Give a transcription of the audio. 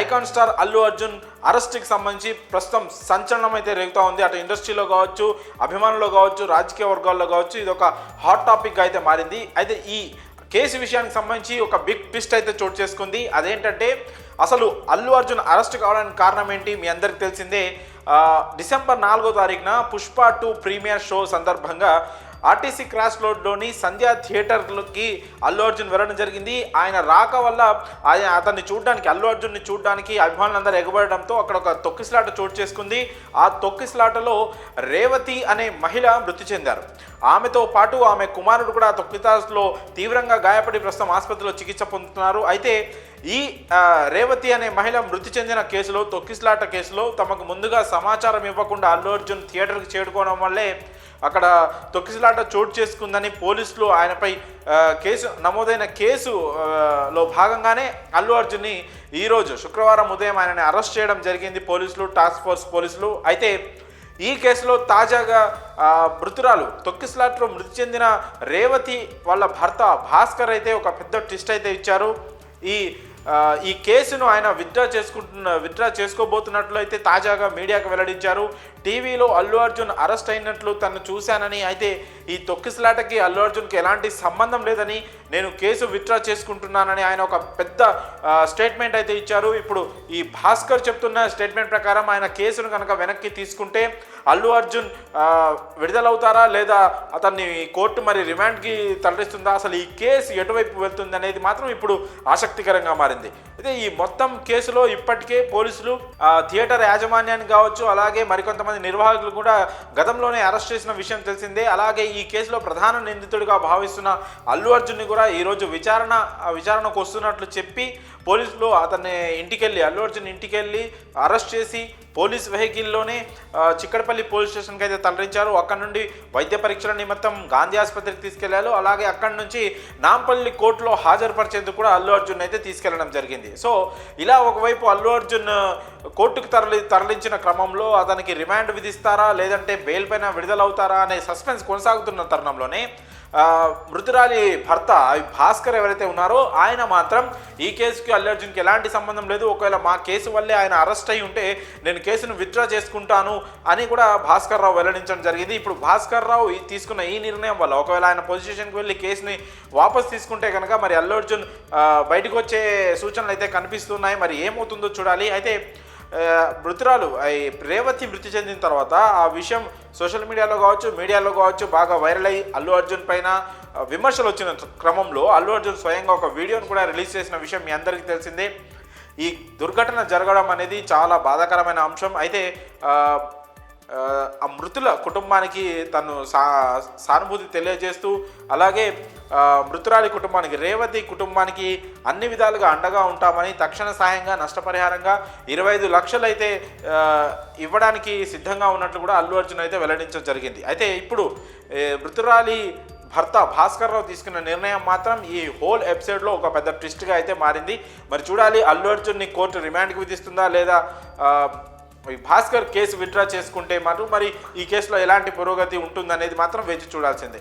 Icon star Allu Arjun అరెస్ట్కి సంబంధించి ప్రస్తుతం సంచలనం అయితే రేగుతూ ఉంది. అటు ఇండస్ట్రీలో కావచ్చు అభిమానుల్లో కావచ్చు రాజకీయ వర్గాల్లో కావచ్చు ఇది ఒక హాట్ టాపిక్ అయితే మారింది. అయితే ఈ కేసు విషయానికి సంబంధించి ఒక బిగ్ ట్విస్ట్ అయితే చోటు చేసుకుంది. అదేంటంటే అసలు అల్లు అర్జున్ అరెస్ట్ కావడానికి కారణం ఏంటి మీ అందరికి తెలిసిందే. డిసెంబర్ నాలుగో తారీఖున పుష్ప టూ ప్రీమియర్ షో సందర్భంగా ఆర్టీసీ క్రాస్ రోడ్లోని సంధ్యా థియేటర్లోకి అల్లు అర్జున్ వెళ్ళడం జరిగింది. ఆయన రాక వల్ల ఆయన అతన్ని చూడడానికి అల్లు అర్జున్ని చూడడానికి అభిమానులందరూ ఎగబడడంతో అక్కడ ఒక తొక్కిసలాట చోటు చేసుకుంది. ఆ తొక్కిసలాటలో రేవతి అనే మహిళ మృతి చెందారు. ఆమెతో పాటు ఆమె కుమారుడు కూడా తొక్కితాస్లో తీవ్రంగా గాయపడి ప్రస్తుతం ఆసుపత్రిలో చికిత్స పొందుతున్నారు. అయితే ఈ రేవతి అనే మహిళ మృతి చెందిన కేసులో తొక్కిసలాట కేసులో తమకు ముందుగా సమాచారం ఇవ్వకుండా అల్లు అర్జున్ థియేటర్కి చేరుకోవడం వల్లే అక్కడ తొక్కిసలాట చోటు చేసుకుందని పోలీసులు ఆయనపై కేసు నమోదైన కేసులో భాగంగానే అల్లు అర్జున్ని ఈరోజు శుక్రవారం ఉదయం ఆయనని అరెస్ట్ చేయడం జరిగింది పోలీసులు టాస్క్ ఫోర్స్ పోలీసులు. అయితే ఈ కేసులో తాజాగా మృతురాలు తొక్కిసలాట్లో మృతి చెందిన రేవతి వాళ్ళ భర్త భాస్కర్ అయితే ఒక పెద్ద ట్విస్ట్ అయితే ఇచ్చారు. ఈ ఈ కేసును ఆయన విత్డ్రా చేసుకుంటున్న విత్డ్రా చేసుకోబోతున్నట్లు అయితే తాజాగా మీడియాకు వెల్లడించారు. టీవీలో అల్లు అర్జున్ అరెస్ట్ అయినట్లు తను చూశానని అయితే ఈ తొక్కిసలాటకి అల్లు అర్జున్కి ఎలాంటి సంబంధం లేదని నేను కేసు విత్డ్రా చేసుకుంటున్నానని ఆయన ఒక పెద్ద స్టేట్మెంట్ అయితే ఇచ్చారు. ఇప్పుడు ఈ భాస్కర్ చెప్తున్న స్టేట్మెంట్ ప్రకారం ఆయన కేసును కనుక వెనక్కి తీసుకుంటే అల్లు అర్జున్ విడుదలవుతారా లేదా అతన్ని కోర్టు మరి రిమాండ్కి తరలిస్తుందా? అసలు ఈ కేసు ఎటువైపు వెళ్తుంది అనేది మాత్రం ఇప్పుడు ఆసక్తికరంగా మారింది. అయితే ఈ మొత్తం కేసులో ఇప్పటికే పోలీసులు ఆ, థియేటర్ యాజమాన్యాన్ని కావచ్చు అలాగే మరికొంతమంది నిర్వాహకులు కూడా గతంలోనే అరెస్ట్ చేసిన విషయం తెలిసిందే. అలాగే ఈ కేసులో ప్రధాన నిందితుడిగా భావిస్తున్న అల్లు అర్జున్ని కూడా ఈరోజు విచారణ విచారణకు వస్తున్నట్లు చెప్పి పోలీసులు అతన్ని ఇంటికెళ్ళి అల్లు అర్జున్ ఇంటికెళ్ళి అరెస్ట్ చేసి పోలీస్ వెహికల్లోనే చిక్కడపల్లి పోలీస్ స్టేషన్కి అయితే తరలించారు. అక్కడ నుండి వైద్య పరీక్షల నిమిత్తం గాంధీ ఆసుపత్రికి తీసుకెళ్ళారు. అలాగే అక్కడి నుంచి నాంపల్లి కోర్టులో హాజరుపరిచేందుకు కూడా అల్లు అర్జున్ అయితే తీసుకెళ్ళడం జరిగింది. సో ఇలా ఒకవైపు అల్లు అర్జున్ కోర్టుకు తరలి తరలించిన క్రమంలో అతనికి రిమాండ్ విధిస్తారా లేదంటే బెయిల్ పైన విడుదలవుతారా అనే సస్పెన్స్ కొనసాగుతున్న తరుణంలోనే మృతురాలి భర్త భాస్కర్ ఎవరైతే ఉన్నారో ఆయన మాత్రం ఈ కేసుకి అల్లు అర్జున్కి ఎలాంటి సంబంధం లేదు. ఒకవేళ మా కేసు వల్లే ఆయన అరెస్ట్ అయి ఉంటే నేను కేసును విత్డ్రా చేసుకుంటాను అని కూడా భాస్కర్ రావు వెల్లడించడం జరిగింది. ఇప్పుడు భాస్కర్ రావు తీసుకున్న ఈ నిర్ణయం వల్ల ఒకవేళ ఆయన పొజిషన్కి వెళ్ళి కేసుని వాపస్ తీసుకుంటే కనుక మరి అల్లు అర్జున్ బయటకు వచ్చే సూచనలు అయితే కనిపిస్తున్నాయి. మరి ఏమవుతుందో చూడాలి. అయితే మృతురాలు రేవతి మృతి చెందిన తర్వాత ఆ విషయం సోషల్ మీడియాలో కావచ్చు మీడియాలో కావచ్చు బాగా వైరల్ అయ్యి అల్లు అర్జున్ పైన విమర్శలు వచ్చిన క్రమంలో అల్లు అర్జున్ స్వయంగా ఒక వీడియోను కూడా రిలీజ్ చేసిన విషయం మీ అందరికీ తెలిసిందే. ఈ దుర్ఘటన జరగడం అనేది చాలా బాధాకరమైన అంశం. అయితే ఆ, మృతుల కుటుంబానికి తను సా సానుభూతి తెలియజేస్తూ అలాగే మృతురాలి కుటుంబానికి రేవతి కుటుంబానికి అన్ని విధాలుగా అండగా ఉంటామని తక్షణ సాయంగా నష్టపరిహారంగా ఇరవై ఐదు లక్షలు అయితే ఇవ్వడానికి సిద్ధంగా ఉన్నట్లు కూడా అల్లు అర్జున్ అయితే వెల్లడించడం జరిగింది. అయితే ఇప్పుడు మృతురాలి భర్త భాస్కర్ రావు తీసుకున్న నిర్ణయం మాత్రం ఈ హోల్ ఎపిసోడ్లో ఒక పెద్ద ట్విస్ట్గా అయితే మారింది. మరి చూడాలి అల్లు అర్జున్ని కోర్టు రిమాండ్కి విధిస్తుందా లేదా? భాస్కర్ కేసు విత్డ్రా చేసుకుంటే మాత్రం మరి ఈ కేసులో ఎలాంటి పురోగతి ఉంటుందనేది మాత్రం వేచి చూడాల్సిందే.